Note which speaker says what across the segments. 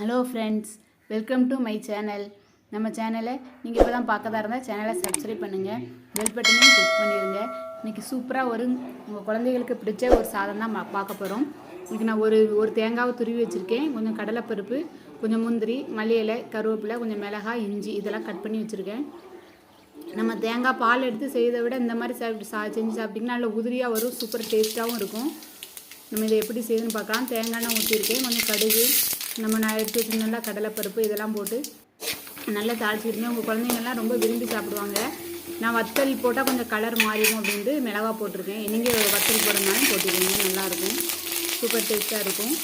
Speaker 1: Hello friends welcome to my channel நம்ம சேனலை நீங்கள் இப்போ தான் பார்க்கதா இருந்தால் சேனலை சப்ஸ்கிரைப் பண்ணுங்கள் பெல் பட்டனையும் கிளிக் பண்ணிடுங்க இன்றைக்கி சூப்பராக ஒரு உங்கள் குழந்தைகளுக்கு பிடிச்ச ஒரு சாதம் தான் பார்க்க போகிறோம் இதுக்கு நான் ஒரு ஒரு தேங்காவை துருவி வச்சுருக்கேன். கொஞ்சம் கடலைப்பருப்பு கொஞ்சம் முந்திரி மல்லி கருவேப்பிலை கொஞ்சம் மிளகாய் இஞ்சி இதெல்லாம் கட் பண்ணி வச்சுருக்கேன். நம்ம தேங்காய் பால் எடுத்து செய்யறதை விட இந்த மாதிரி சாப்பிட்டு சா செஞ்சு சாப்பிட்டிங்கன்னா நல்ல உதிரியாக வரும் சூப்பர் டேஸ்ட்டாகவும் இருக்கும். நம்ம இதை எப்படி செய்யுதுன்னு பார்க்கலாம். தேங்காய் நான் ஊற்றிருக்கேன் கொஞ்சம் கடுகு நம்ம நான் எடுத்து வச்சிருந்தோம்ல கடலைப்பருப்பு இதெல்லாம் போட்டு நல்லா தாளிச்சிருந்தேன் உங்கள் குழந்தைங்கள்லாம் ரொம்ப விரும்பி சாப்பிடுவாங்க. நான் வத்தல் போட்டால் கொஞ்சம் கலர் மாறிடும் அப்படின்ட்டு மிளகா போட்டிருக்கேன். நீங்கள் வத்தல் போடுறதுனாலும் போட்டுக்கோங்க நல்லாயிருக்கும். சூப்பர் டேஸ்ட்டாக இருக்கும்.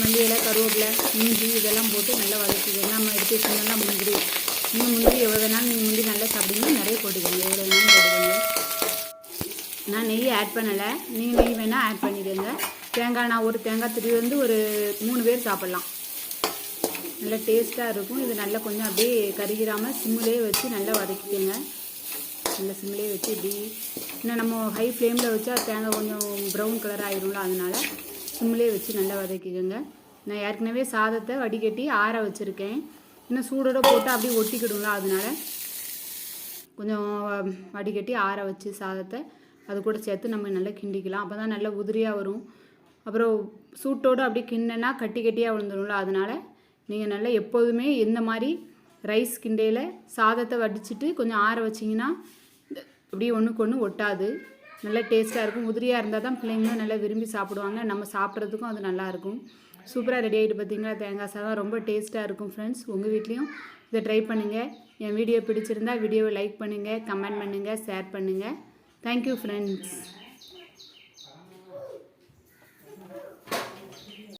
Speaker 1: மல்லி இலை கருவேப்பிலை இஞ்சி இதெல்லாம் போட்டு நல்லா வதக்கிக்கணும் நம்ம எடுத்து வச்சிருந்தோம்னா முந்திரி. இன்னும் முந்திரி எவ்வளோ வேணாலும் நீங்கள் முந்திரி நல்லா சாப்பிடுங்க நிறைய போட்டுக்கோங்க. எவ்வளோ வேணாலும் போட்டுக்கோங்க. நான் நெய் ஆட் பண்ணலை. நீங்கள் நெய் வேணால் ஆட் பண்ணிக்கோங்க. தேங்காய் நான் ஒரு தேங்காய் திருவி வந்து ஒரு மூணு பேர் சாப்பிட்லாம். நல்லா டேஸ்ட்டாக இருக்கும். இது நல்லா கொஞ்சம் அப்படியே கருகிராமல் சிம்மிலே வச்சு நல்லா வதக்கிக்கோங்க. நல்லா சிம்மிலே வச்சு இப்படி. இன்னும் நம்ம ஹை ஃப்ளேமில் வச்சா தேங்காய் கொஞ்சம் ப்ரௌன் கலர் ஆகிடும்ல அதனால சிம்மிலே வச்சு நல்லா வதக்கிக்கோங்க. நான் ஏற்கனவே சாதத்தை வடிகட்டி ஆற வச்சுருக்கேன். இன்னும் சூடோட போட்டு அப்படியே ஒட்டிக்கிடும்ல அதனால கொஞ்சம் வடிகட்டி ஆற வச்சு சாதத்தை அது கூட சேர்த்து நம்ம நல்லா கிண்டிக்கலாம். அப்போ தான் நல்லா உதிரியாக வரும். அப்புறம் சூட்டோடு அப்படியே கிண்ணனா கட்டி கட்டியாக விழுந்துரும்ல அதனால் நீங்கள் நல்லா எப்போதுமே இந்த மாதிரி ரைஸ் கிண்டையில் சாதத்தை வடிச்சிட்டு கொஞ்சம் ஆற வச்சிங்கன்னா அப்படியே ஒன்றுக்கு ஒன்று ஒட்டாது. நல்லா டேஸ்ட்டாக இருக்கும். உதிரியாக இருந்தால் தான் பிள்ளைங்களும் நல்லா விரும்பி சாப்பிடுவாங்க. நம்ம சாப்பிட்றதுக்கும் அது நல்லாயிருக்கும் சூப்பராக ரெடி ஆகிட்டு பார்த்தீங்களா தேங்காய் சாதம் ரொம்ப டேஸ்ட்டாக இருக்கும் ஃப்ரெண்ட்ஸ் உங்கள் வீட்லேயும் இதை ட்ரை பண்ணுங்கள் என் வீடியோ பிடிச்சிருந்தா வீடியோவை லைக் பண்ணுங்கள் கமெண்ட் பண்ணுங்கள் ஷேர் பண்ணுங்கள் தேங்க்யூ ஃப்ரெண்ட்ஸ்